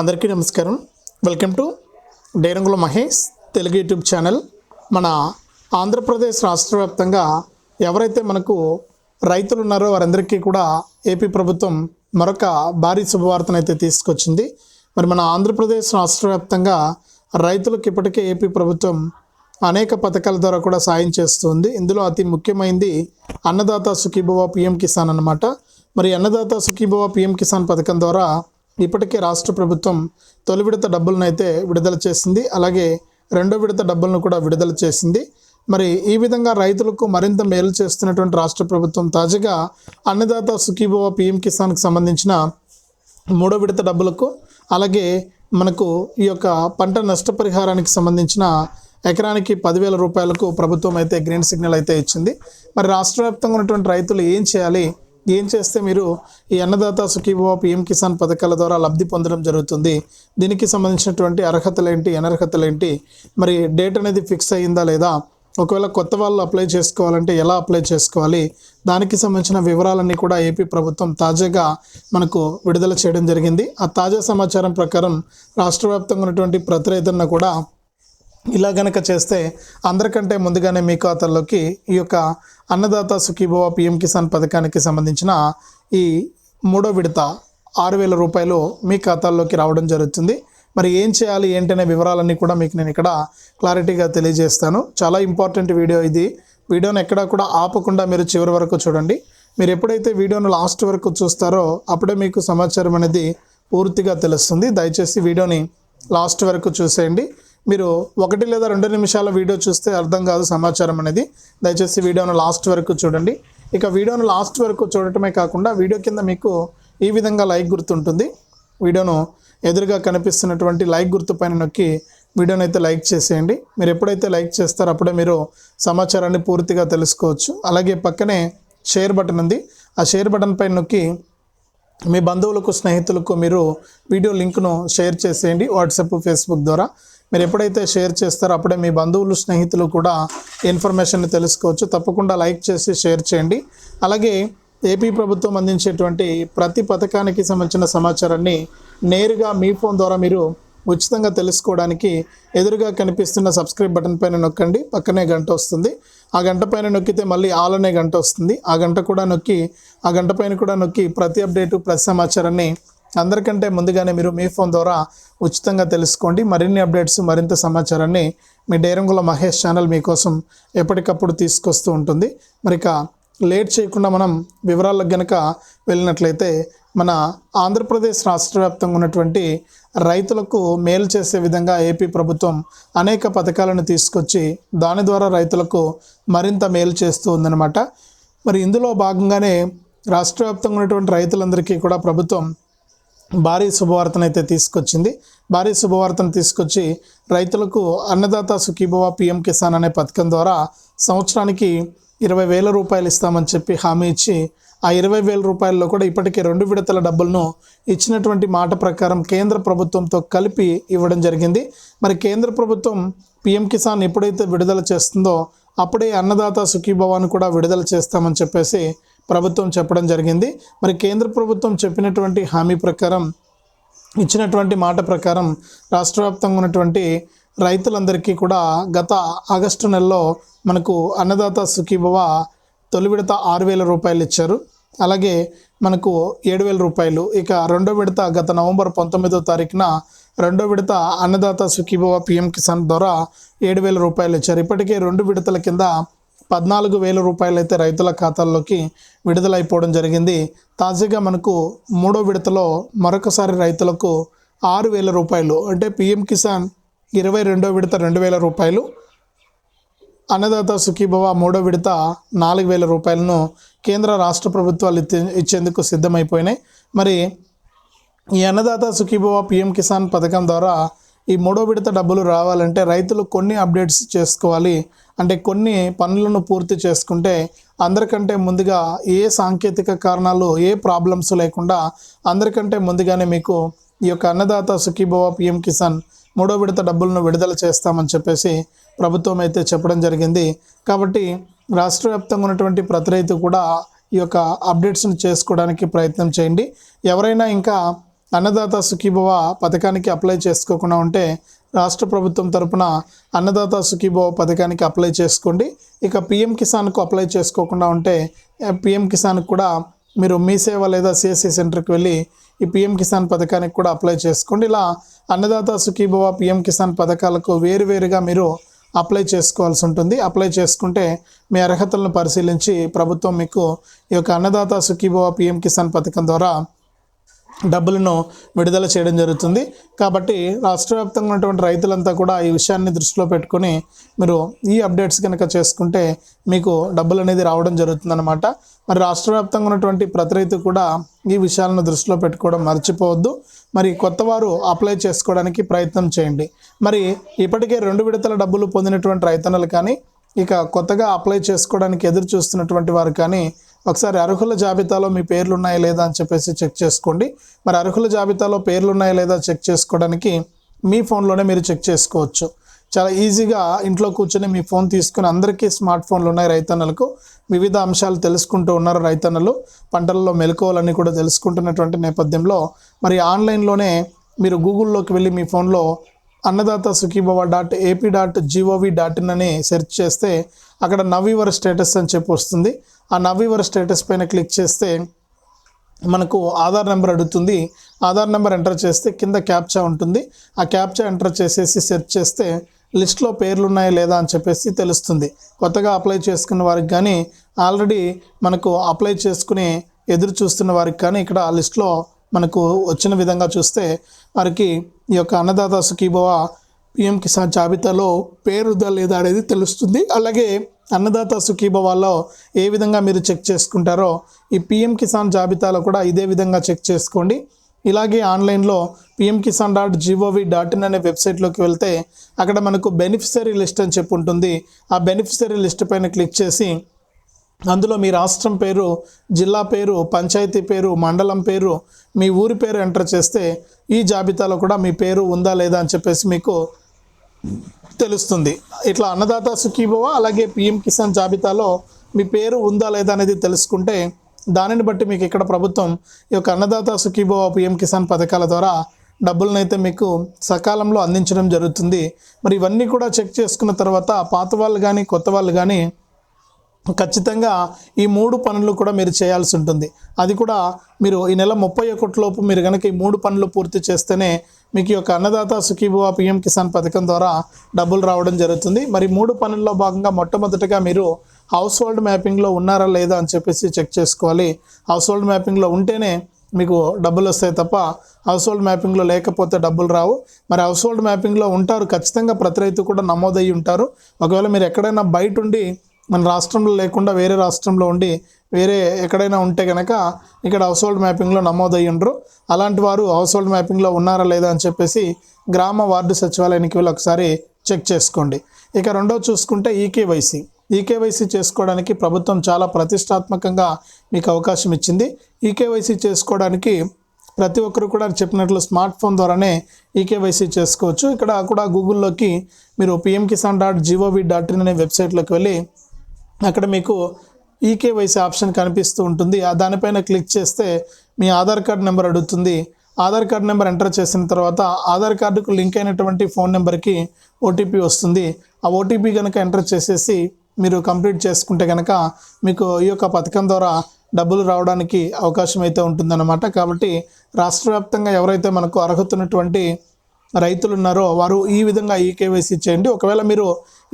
అందరికీ నమస్కారం. Welcome to Derangula Mahesh Telugu YouTube channel. మన ఆంధ్రప్రదేశ్ రాష్ట్ర వ్యాప్తంగా ఎవరైతే మనకు రైతులు ఉన్నారో వారందరికీ కూడా ఏపీ ప్రభుత్వం మరొక భారీ శుభవార్తను అయితే తీసుకొచ్చింది. మరి మన ఆంధ్రప్రదేశ్ రాష్ట్ర వ్యాప్తంగా రైతులకు ఇప్పటికే ఏపీ ప్రభుత్వం అనేక పథకాల ద్వారా కూడా సాయం చేస్తుంది. ఇందులో అతి ముఖ్యమైనది అన్నదాత సుఖీభవ పిఎం కిసాన్ అన్నమాట. మరి అన్నదాత సుఖీభవ పిఎం కిసాన్ పథకం ద్వారా ఇప్పటికే రాష్ట్ర ప్రభుత్వం తొలి విడత డబ్బులను అయితే విడుదల చేసింది. అలాగే రెండో విడత డబ్బులను కూడా విడుదల చేసింది. మరి ఈ విధంగా రైతులకు మరింత మేలు చేస్తున్నటువంటి రాష్ట్ర ప్రభుత్వం తాజాగా అన్నదాత సుఖీభవ పిఎం కిసాన్కి సంబంధించిన మూడో విడత డబ్బులకు అలాగే మనకు ఈ యొక్క పంట నష్టపరిహారానికి సంబంధించిన ఎకరానికి పదివేల రూపాయలకు ప్రభుత్వం అయితే గ్రీన్ సిగ్నల్ అయితే ఇచ్చింది. మరి రాష్ట్ర వ్యాప్తంగా ఉన్నటువంటి రైతులు ఏం చేయాలి? ఏం చేస్తే మీరు ఈ అన్నదాత సుఖీభవ పిఎం కిసాన్ పథకాల ద్వారా లబ్ధి పొందడం జరుగుతుంది? దీనికి సంబంధించినటువంటి అర్హతలు ఏంటి? అనర్హతలు ఏంటి? మరి డేట్ అనేది ఫిక్స్ అయ్యిందా లేదా? ఒకవేళ కొత్త వాళ్ళు అప్లై చేసుకోవాలంటే ఎలా అప్లై చేసుకోవాలి? దానికి సంబంధించిన వివరాలన్నీ కూడా ఏపీ ప్రభుత్వం తాజాగా మనకు విడుదల చేయడం జరిగింది. ఆ తాజా సమాచారం ప్రకారం రాష్ట్ర వ్యాప్తంగా ఉన్నటువంటి ప్రతి కూడా ఇలా గనక చేస్తే అందరికంటే ముందుగానే మీ ఖాతాల్లోకి ఈ యొక్క అన్నదాత సుఖీభవ పిఎం కిసాన్ పథకానికి సంబంధించిన ఈ మూడో విడత ఆరు వేల రూపాయలు మీ ఖాతాల్లోకి రావడం జరుగుతుంది. మరి ఏం చేయాలి ఏంటనే వివరాలన్నీ కూడా మీకు నేను ఇక్కడ క్లారిటీగా తెలియజేస్తాను. చాలా ఇంపార్టెంట్ వీడియో ఇది. వీడియోని ఎక్కడా కూడా ఆపకుండా మీరు చివరి వరకు చూడండి. మీరు ఎప్పుడైతే వీడియోను లాస్ట్ వరకు చూస్తారో అప్పుడే మీకు సమాచారం అనేది పూర్తిగా తెలుస్తుంది. దయచేసి వీడియోని లాస్ట్ వరకు చూసేయండి. మీరు ఒకటి లేదా రెండు నిమిషాల వీడియో చూస్తే అర్థం కాదు సమాచారం అనేది. దయచేసి వీడియోను లాస్ట్ వరకు చూడండి. ఇక వీడియోను లాస్ట్ వరకు చూడటమే కాకుండా వీడియో కింద మీకు ఈ విధంగా లైక్ గుర్తుంటుంది. వీడియోను ఎదురుగా కనిపిస్తున్నటువంటి లైక్ గుర్తు పైన నొక్కి వీడియోని అయితే లైక్ చేసేయండి. మీరు ఎప్పుడైతే లైక్ చేస్తారో అప్పుడే మీరు సమాచారాన్ని పూర్తిగా తెలుసుకోవచ్చు. అలాగే పక్కనే షేర్ బటన్ ఉంది. ఆ షేర్ బటన్ పైన నొక్కి మీ బంధువులకు స్నేహితులకు మీరు వీడియో లింక్ను షేర్ చేసేయండి. వాట్సాప్ ఫేస్బుక్ ద్వారా. మీరు ఎప్పుడైతే షేర్ చేస్తారో అప్పుడే మీ బంధువులు స్నేహితులు కూడా ఇన్ఫర్మేషన్ తెలుసుకోవచ్చు. తప్పకుండా లైక్ చేసి షేర్ చేయండి. అలాగే ఏపీ ప్రభుత్వం అందించేటువంటి ప్రతి పథకానికి సంబంధించిన సమాచారాన్ని నేరుగా మీ ఫోన్ ద్వారా మీరు ఉచితంగా తెలుసుకోవడానికి ఎదురుగా కనిపిస్తున్న సబ్స్క్రైబ్ బటన్ పైన నొక్కండి. పక్కనే గంట వస్తుంది. ఆ గంట పైన నొక్కితే మళ్ళీ ఆల్ అనే గంట వస్తుంది. ఆ గంట కూడా నొక్కి ఆ గంట పైన కూడా నొక్కి ప్రతి అప్డేటు ప్రతి సమాచారాన్ని అందరికంటే ముందుగానే మీరు మీ ఫోన్ ద్వారా ఉచితంగా తెలుసుకోండి. మరిన్ని అప్డేట్స్ మరింత సమాచారాన్ని మీ డైరంగుల మహేష్ ఛానల్ మీకోసం ఎప్పటికప్పుడు తీసుకొస్తూ ఉంటుంది. మరి ఇక లేట్ చేయకుండా మనం వివరాలకు గనక వెళ్ళినట్లయితే మన ఆంధ్రప్రదేశ్ రాష్ట్ర వ్యాప్తంగా ఉన్నటువంటి రైతులకు మేలు చేసే విధంగా ఏపీ ప్రభుత్వం అనేక పథకాలను తీసుకొచ్చి దాని ద్వారా రైతులకు మరింత మేలు చేస్తూ ఉందన్నమాట. మరి ఇందులో భాగంగానే రాష్ట్ర వ్యాప్తంగా ఉన్నటువంటి రైతులందరికీ కూడా ప్రభుత్వం భారీ శుభవార్తను అయితే తీసుకొచ్చింది. భారీ శుభవార్తను తీసుకొచ్చి రైతులకు అన్నదాత సుఖీభవ పిఎం కిసాన్ అనే పథకం ద్వారా సంవత్సరానికి ఇరవై వేల రూపాయలు ఇస్తామని చెప్పి హామీ ఇచ్చి ఆ ఇరవై వేల రూపాయల్లో కూడా ఇప్పటికే రెండు విడతల డబ్బులను ఇచ్చినటువంటి మాట ప్రకారం కేంద్ర ప్రభుత్వంతో కలిపి ఇవ్వడం జరిగింది. మరి కేంద్ర ప్రభుత్వం పిఎం కిసాన్ ఎప్పుడైతే విడుదల చేస్తుందో అప్పుడే అన్నదాత సుఖీభవాన్ని కూడా విడుదల చేస్తామని చెప్పేసి ప్రభుత్వం చెప్పడం జరిగింది. మరి కేంద్ర ప్రభుత్వం చెప్పినటువంటి హామీ ప్రకారం ఇచ్చినటువంటి మాట ప్రకారం రాష్ట్ర వ్యాప్తంగా ఉన్నటువంటి రైతులందరికీ కూడా గత ఆగస్టు నెలలో మనకు అన్నదాత సుఖీభవ తొలి విడత ఆరు వేల రూపాయలు ఇచ్చారు. అలాగే మనకు ఏడు వేల రూపాయలు ఇక రెండో విడత గత నవంబర్ పంతొమ్మిదో తారీఖున రెండో విడత అన్నదాత సుఖీభవ పిఎం కిసాన్ ద్వారా ఏడు వేల రూపాయలు ఇచ్చారు. ఇప్పటికే రెండు విడతల కింద పద్నాలుగు వేల రూపాయలు అయితే రైతుల ఖాతాల్లోకి విడుదలైపోవడం జరిగింది. తాజాగా మనకు మూడో విడతలో మరొకసారి రైతులకు ఆరు వేల రూపాయలు అంటే పిఎం కిసాన్ ఇరవై రెండో విడత రెండు వేల రూపాయలు అన్నదాత సుఖీభవ మూడో విడత నాలుగు వేల రూపాయలను కేంద్ర రాష్ట్ర ప్రభుత్వాలు ఇచ్చే- ఇచ్చేందుకు సిద్ధమైపోయినాయి. మరి ఈ అన్నదాత సుఖీభవ పిఎం కిసాన్ పథకం ద్వారా ఈ మూడో విడత డబ్బులు రావాలంటే రైతులు కొన్ని అప్డేట్స్ చేసుకోవాలి. అంటే కొన్ని పనులను పూర్తి చేసుకుంటే అందరికంటే ముందుగా ఏ సాంకేతిక కారణాలు ఏ ప్రాబ్లమ్స్ లేకుండా అందరికంటే ముందుగానే మీకు ఈ యొక్క అన్నదాత సుఖీభవ పిఎం కిసాన్ మూడో విడత డబ్బులను విడుదల చేస్తామని చెప్పేసి ప్రభుత్వం అయితే చెప్పడం జరిగింది. కాబట్టి రాష్ట్ర వ్యాప్తంగా ఉన్నటువంటి ప్రతి రైతు కూడా ఈ యొక్క అప్డేట్స్ని చేసుకోవడానికి ప్రయత్నం చేయండి. ఎవరైనా ఇంకా అన్నదాత సుఖీభవ పథకానికి అప్లై చేసుకోకుండా ఉంటే రాష్ట్ర ప్రభుత్వం తరపున అన్నదాత సుఖీభవ పథకానికి అప్లై చేసుకోండి. ఇక పిఎం కిసాన్కు అప్లై చేసుకోకుండా ఉంటే పిఎం కిసాన్కు కూడా మీరు మీ సేవ లేదా సిఎస్సి సెంటర్కి వెళ్ళి ఈ పిఎం కిసాన్ పథకానికి కూడా అప్లై చేసుకోండి. ఇలా అన్నదాత సుఖీభవ పిఎం కిసాన్ పథకాలకు వేరువేరుగా మీరు అప్లై చేసుకోవాల్సి ఉంటుంది. అప్లై చేసుకుంటే మీ అర్హతలను పరిశీలించి ప్రభుత్వం మీకు ఈ యొక్క అన్నదాత సుఖీభవ పిఎం కిసాన్ పథకం ద్వారా డబ్బులను విడుదల చేయడం జరుగుతుంది. కాబట్టి రాష్ట్ర వ్యాప్తంగా ఉన్నటువంటి రైతులంతా కూడా ఈ విషయాన్ని దృష్టిలో పెట్టుకొని మీరు ఈ అప్డేట్స్ కనుక చేసుకుంటే మీకు డబ్బులు అనేది రావడం జరుగుతుందన్నమాట. మరి రాష్ట్ర వ్యాప్తంగా ఉన్నటువంటి ప్రతి రైతు కూడా ఈ విషయాలను దృష్టిలో పెట్టుకోవడం మర్చిపోవద్దు. మరి కొత్త వారు అప్లై చేసుకోవడానికి ప్రయత్నం చేయండి. మరి ఇప్పటికే రెండు విడతల డబ్బులు పొందినటువంటి రైతన్నలు కానీ ఇక కొత్తగా అప్లై చేసుకోవడానికి ఎదురు చూస్తున్నటువంటి వారు కానీ ఒకసారి అర్హుల జాబితాలో మీ పేర్లు ఉన్నాయా లేదా అని చెప్పేసి చెక్ చేసుకోండి. మరి అర్హుల జాబితాలో పేర్లు ఉన్నాయా లేదా చెక్ చేసుకోవడానికి మీ ఫోన్లోనే మీరు చెక్ చేసుకోవచ్చు. చాలా ఈజీగా ఇంట్లో కూర్చొని మీ ఫోన్ తీసుకుని అందరికీ స్మార్ట్ ఫోన్లు ఉన్నాయి రైతన్నలకు. వివిధ అంశాలు తెలుసుకుంటూ ఉన్నారు రైతన్నలు. పంటలలో మెలకువలన్నీ కూడా తెలుసుకుంటున్నటువంటి నేపథ్యంలో మరి ఆన్లైన్లోనే మీరు గూగుల్లోకి వెళ్ళి మీ ఫోన్లో Annadata Sukhibhava dot AP dot GOV dot in అని సెర్చ్ చేస్తే అక్కడ నవీవర్ స్టేటస్ అని చెప్పి వస్తుంది. ఆ నవీవర్ స్టేటస్ పైన క్లిక్ చేస్తే మనకు ఆధార్ నెంబర్ అడుగుతుంది. ఆధార్ నెంబర్ ఎంటర్ చేస్తే కింద క్యాప్చా ఉంటుంది. ఆ క్యాప్చా ఎంటర్ చేసేసి సెర్చ్ చేస్తే లిస్ట్లో పేర్లు ఉన్నాయా లేదా అని చెప్పేసి తెలుస్తుంది. కొత్తగా అప్లై చేసుకున్న వారికి కానీ ఆల్రెడీ మనకు అప్లై చేసుకుని ఎదురు చూస్తున్న వారికి కానీ ఇక్కడ ఆ లిస్ట్లో మనకు వచ్చిన విధంగా చూస్తే వారికి ఈ యొక్క అన్నదాత సుఖీభవ పిఎం కిసాన్ జాబితాలో పేరుదా లేదా అనేది తెలుస్తుంది. అలాగే అన్నదాత సుఖీభవాలో ఏ విధంగా మీరు చెక్ చేసుకుంటారో ఈ పిఎం కిసాన్ జాబితాలో కూడా ఇదే విధంగా చెక్ చేసుకోండి. ఇలాగే ఆన్లైన్లో PM Kisan dot GOV dot in అనే వెబ్సైట్లోకి వెళ్తే అక్కడ మనకు బెనిఫిషరీ లిస్ట్ అని చెప్పి ఉంటుంది. ఆ బెనిఫిషరీ లిస్ట్ పైన క్లిక్ చేసి అందులో మీ రాష్ట్రం పేరు జిల్లా పేరు పంచాయతీ పేరు మండలం పేరు మీ ఊరి పేరు ఎంటర్ చేస్తే ఈ జాబితాలో కూడా మీ పేరు ఉందా లేదా అని చెప్పేసి మీకు తెలుస్తుంది. ఇట్లా అన్నదాత సుఖీభవ అలాగే పిఎం కిసాన్ జాబితాలో మీ పేరు ఉందా లేదా అనేది తెలుసుకుంటే దానిని బట్టి మీకు ఇక్కడ ప్రభుత్వం ఈ యొక్క అన్నదాత సుఖీభవ పిఎం కిసాన్ పథకాల ద్వారా డబ్బులను అయితే మీకు సకాలంలో అందించడం జరుగుతుంది. మరి ఇవన్నీ కూడా చెక్ చేసుకున్న తర్వాత పాత వాళ్ళు కానీ కొత్త వాళ్ళు కానీ ఖచ్చితంగా ఈ మూడు పనులు కూడా మీరు చేయాల్సి ఉంటుంది. అది కూడా మీరు ఈ నెల ముప్పై ఒకటిలోపు మీరు కనుక ఈ మూడు పనులు పూర్తి చేస్తేనే మీకు ఈ యొక్క అన్నదాత సుఖీభువ పిఎం కిసాన్ పథకం ద్వారా డబ్బులు రావడం జరుగుతుంది. మరి మూడు పనుల్లో భాగంగా మొట్టమొదటిగా మీరు హౌస్ హోల్డ్ మ్యాపింగ్లో ఉన్నారా లేదా అని చెప్పేసి చెక్ చేసుకోవాలి. హౌస్ హోల్డ్ మ్యాపింగ్లో ఉంటేనే మీకు డబ్బులు వస్తాయి తప్ప హౌస్ హోల్డ్ మ్యాపింగ్లో లేకపోతే డబ్బులు రావు. మరి హౌస్ హోల్డ్ మ్యాపింగ్లో ఉంటారు ఖచ్చితంగా ప్రతి రైతు కూడా నమోదయ్యి ఉంటారు. ఒకవేళ మీరు ఎక్కడైనా బయట ఉండి మన రాష్ట్రంలో లేకుండా వేరే రాష్ట్రంలో ఉండి వేరే ఎక్కడైనా ఉంటే కనుక ఇక్కడ హౌస్ హోల్డ్ మ్యాపింగ్లో నమోదయ్యి ఉండరు. అలాంటి వారు హౌస్ హోల్డ్ మ్యాపింగ్లో ఉన్నారా లేదా అని చెప్పేసి గ్రామ వార్డు సచివాలయానికి వెళ్ళి ఒకసారి చెక్ చేసుకోండి. ఇక రెండో చూసుకుంటే ఈకేవైసీ ఈకేవైసీ చేసుకోవడానికి ప్రభుత్వం చాలా ప్రతిష్టాత్మకంగా మీకు అవకాశం ఇచ్చింది. ఈకేవైసీ చేసుకోవడానికి ప్రతి ఒక్కరు కూడా చెప్పినట్లు స్మార్ట్ ఫోన్ ద్వారానే ఈకేవైసీ చేసుకోవచ్చు. ఇక్కడ కూడా గూగుల్లోకి మీరు PM Kisan dot GOV dot in అనే వెబ్సైట్లోకి వెళ్ళి అక్కడ మీకు ఈకేవైసీ ఆప్షన్ కనిపిస్తూ ఉంటుంది. ఆ దానిపైన క్లిక్ చేస్తే మీ ఆధార్ కార్డ్ నెంబర్ అడుగుతుంది. ఆధార్ కార్డ్ నెంబర్ ఎంటర్ చేసిన తర్వాత ఆధార్ కార్డుకు లింక్ అయినటువంటి ఫోన్ నెంబర్కి ఓటీపీ వస్తుంది. ఆ ఓటీపీ కనుక ఎంటర్ చేసేసి మీరు కంప్లీట్ చేసుకుంటే కనుక మీకు ఈ యొక్క పథకం ద్వారా డబ్బులు రావడానికి అవకాశం అయితే ఉంటుందన్నమాట. కాబట్టి రాష్ట్ర వ్యాప్తంగా ఎవరైతే మనకు అర్హత ఉన్నటువంటి రైతులు ఉన్నారో వారు ఈ విధంగా ఈకేవైసీ చేయండి. ఒకవేళ మీరు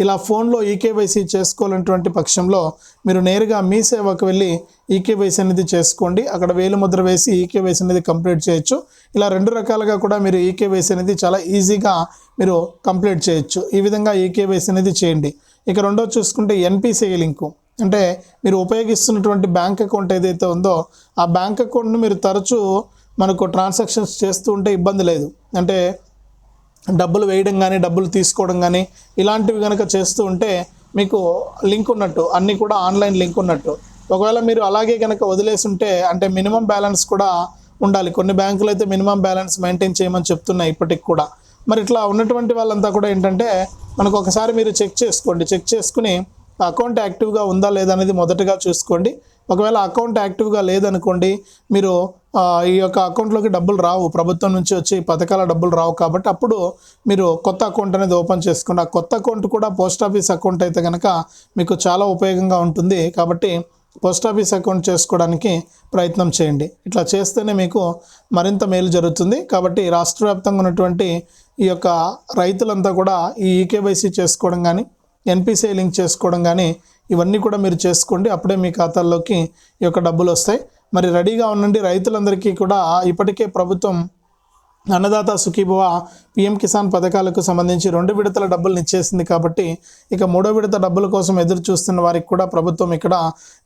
ఇలా ఫోన్లో ఈకేవైసీ చేసుకోవాలన్నటువంటి పక్షంలో మీరు నేరుగా మీ సేవకు వెళ్ళి ఈకేవైసీ అనేది చేసుకోండి. అక్కడ వేలు ముద్ర వేసి ఈకేవైసీ అనేది కంప్లీట్ చేయొచ్చు. ఇలా రెండు రకాలుగా కూడా మీరు ఈకేవైసీ అనేది చాలా ఈజీగా మీరు కంప్లీట్ చేయొచ్చు. ఈ విధంగా ఈకేవైసీ అనేది చేయండి. ఇక రెండో చూసుకుంటే ఎన్పిసిఐ లింకు. అంటే మీరు ఉపయోగిస్తున్నటువంటి బ్యాంక్ అకౌంట్ ఏదైతే ఉందో ఆ బ్యాంక్ అకౌంట్ను మీరు తరచూ మనకు ట్రాన్సాక్షన్స్ చేస్తూ ఉంటే ఇబ్బంది లేదు. అంటే డబ్బులు వేయడం కానీ డబ్బులు తీసుకోవడం కానీ ఇలాంటివి కనుక చేస్తూ ఉంటే మీకు లింక్ ఉన్నట్టు అన్నీ కూడా ఆన్లైన్ లింక్ ఉన్నట్టు. ఒకవేళ మీరు అలాగే కనుక వదిలేసి ఉంటే అంటే మినిమం బ్యాలెన్స్ కూడా ఉండాలి. కొన్ని బ్యాంకులు అయితే మినిమం బ్యాలెన్స్ మెయింటైన్ చేయమని చెప్తున్నాయి ఇప్పటికి కూడా. మరి ఇట్లా ఉన్నటువంటి వాళ్ళంతా కూడా ఏంటంటే మనకు ఒకసారి మీరు చెక్ చేసుకోండి. చెక్ చేసుకుని అకౌంట్ యాక్టివ్గా ఉందా లేదా అనేది మొదటగా చూసుకోండి. ఒకవేళ అకౌంట్ యాక్టివ్గా లేదనుకోండి మీరు ఈ యొక్క అకౌంట్లోకి డబ్బులు రావు. ప్రభుత్వం నుంచి వచ్చి పథకాల డబ్బులు రావు కాబట్టి అప్పుడు మీరు కొత్త అకౌంట్ అనేది ఓపెన్ చేసుకోండి. ఆ కొత్త అకౌంట్ కూడా పోస్ట్ ఆఫీస్ అకౌంట్ అయితే కనుక మీకు చాలా ఉపయోగంగా ఉంటుంది. కాబట్టి పోస్ట్ ఆఫీస్ అకౌంట్ చేసుకోవడానికి ప్రయత్నం చేయండి. ఇట్లా చేస్తేనే మీకు మరింత మేలు జరుగుతుంది. కాబట్టి రాష్ట్ర వ్యాప్తంగా ఉన్నటువంటి ఈ యొక్క రైతులంతా కూడా ఈ ఈకేవైసీ చేసుకోవడం కానీ ఎన్పిసిఐ లింక్ చేసుకోవడం కానీ ఇవన్నీ కూడా మీరు చేసుకోండి. అప్పుడే మీ ఖాతాల్లోకి ఈ యొక్క డబ్బులు వస్తాయి. మరి రెడీగా ఉండండి. రైతులందరికీ కూడా ఇప్పటికే ప్రభుత్వం అన్నదాత సుఖీభవ పిఎం కిసాన్ పథకాలకు సంబంధించి రెండు విడతల డబ్బులు ఇచ్చేసింది కాబట్టి ఇక మూడో విడత డబ్బుల కోసం ఎదురు చూస్తున్న వారికి కూడా ప్రభుత్వం ఇక్కడ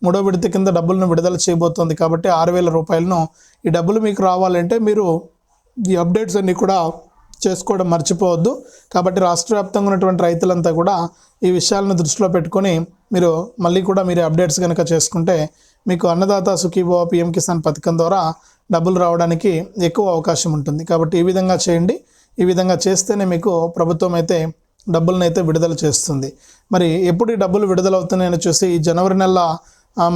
మూడో విడత కింద డబ్బులను విడుదల చేయబోతోంది కాబట్టి ఆరు వేల రూపాయలను ఈ డబ్బులు మీకు రావాలంటే మీరు ఈ అప్డేట్స్ అన్నీ కూడా చేసుకోవడం మర్చిపోవద్దు. కాబట్టి రాష్ట్ర వ్యాప్తంగా ఉన్నటువంటి రైతులంతా కూడా ఈ విషయాలను దృష్టిలో పెట్టుకొని మీరు మళ్ళీ కూడా మీరు అప్డేట్స్ కనుక చేసుకుంటే మీకు అన్నదాత సుఖీభవ పిఎం కిసాన్ పథకం ద్వారా డబ్బులు రావడానికి ఎక్కువ అవకాశం ఉంటుంది. కాబట్టి ఈ విధంగా చేయండి. ఈ విధంగా చేస్తేనే మీకు ప్రభుత్వం అయితే డబ్బులను అయితే విడుదల చేస్తుంది. మరి ఎప్పుడు ఈ డబ్బులు విడుదలవుతున్నాయని చూసి ఈ జనవరి నెల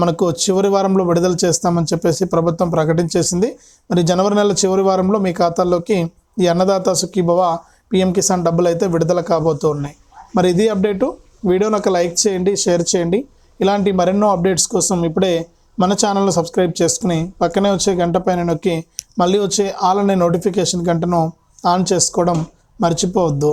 మనకు చివరి వారంలో విడుదల చేస్తామని చెప్పేసి ప్రభుత్వం ప్రకటించేసింది. మరి జనవరి నెల చివరి వారంలో మీ ఖాతాల్లోకి ఈ అన్నదాత సుఖీభవ పిఎం కిసాన్ డబ్బులు అయితే విడుదల కాబోతూ ఉన్నాయి మరి ఇది అప్డేటు. వీడియోని ఒక లైక్ చేయండి షేర్ చేయండి. ఇలాంటి మరెన్నో అప్డేట్స్ కోసం ఇప్పుడే మన ఛానల్ను సబ్స్క్రైబ్ చేసుకుని పక్కనే వచ్చే గంట పైన నొక్కి మళ్ళీ వచ్చే ఆల్ అనే నోటిఫికేషన్ గంటను ఆన్ చేసుకోవడం మర్చిపోవద్దు.